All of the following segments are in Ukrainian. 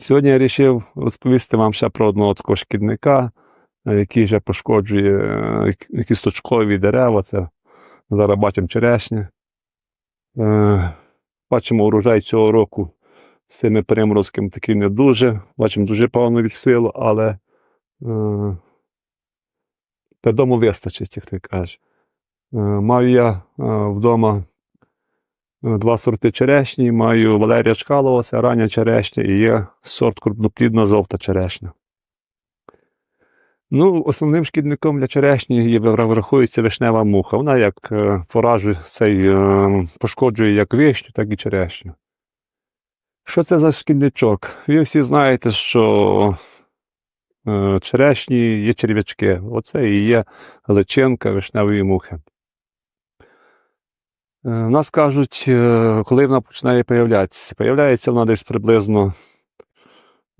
Сьогодні я вирішив розповісти вам ще про одного такого шкідника, е, який вже пошкоджує е, кісточкові дерева. Це зараз бачимо черешня. Е, Бачимо урожай цього року з цими приморозками такий не дуже. Бачимо дуже погано від силу, але дому вистачить, як ти кажеш. Маю я вдома два сорти черешні, маю Валерія Чкалова, це рання черешня, і є сорт крупноплідна жовта черешня. Ну, основним шкідником для черешні є, врахується вишнева муха. Вона як е, поражує цей, е, пошкоджує як вишню, так і черешню. Що це за шкідничок? Ви всі знаєте, що е, черешні є черв'ячки. Оце і є личинка вишневої мухи. Е, У нас кажуть, е, коли вона починає появлятися. Появляється вона десь приблизно,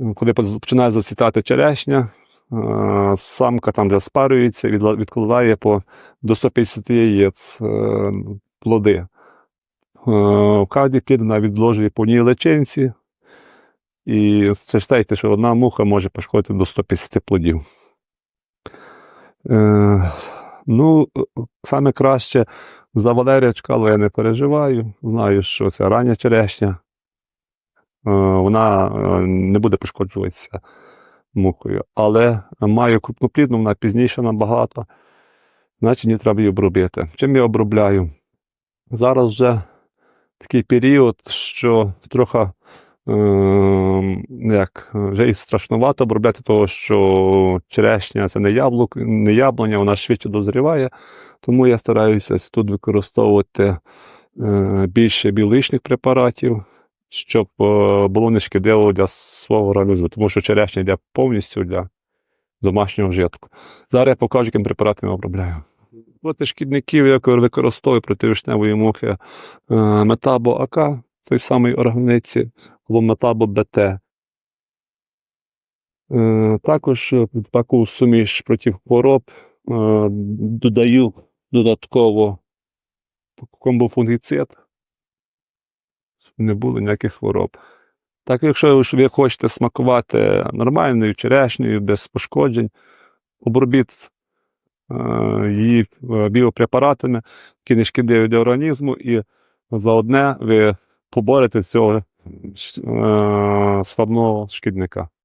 е, коли починає зацвітати черешня, е, самка там, де спарюється, відкладає по до 150 яєць е, плоди. Е, В плід вона відложує по одній личинці. І вважайте, що одна муха може пошкодити до 150 плодів. Е, ну, саме краще за Валерія Чкалова я не переживаю. Знаю, що це рання черешня. Е, вона е, не буде пошкоджуватися мухою. Але маю крупноплідну, вона пізніше набагато. Значить, мені треба її обробити. Чим я обробляю? Зараз вже такий період, що трохи е, як, вже і страшнувато обробляти, того, що черешня це не, яблук, не яблуня, вона швидше дозріває. Тому я стараюся тут використовувати е, більше біологічних препаратів, щоб було не шкідливо для свого організму, тому що черешня йде повністю для домашнього вжитку. Зараз я покажу, яким препаратом я обробляю. Проти шкідників я використовую проти вишневої мухи е, метабо АК, той самий органиці, або метабо БТ. Е, Також е, в таку суміш проти хвороб е, додаю додатково комбофунгіцид, щоб не було ніяких хвороб. Так, якщо ви хочете смакувати нормальною черешнею, без пошкоджень, обробіть е, її е, біопрепаратами, які не шкідливі для організму, і за одне ви поборете цього е, слабного шкідника.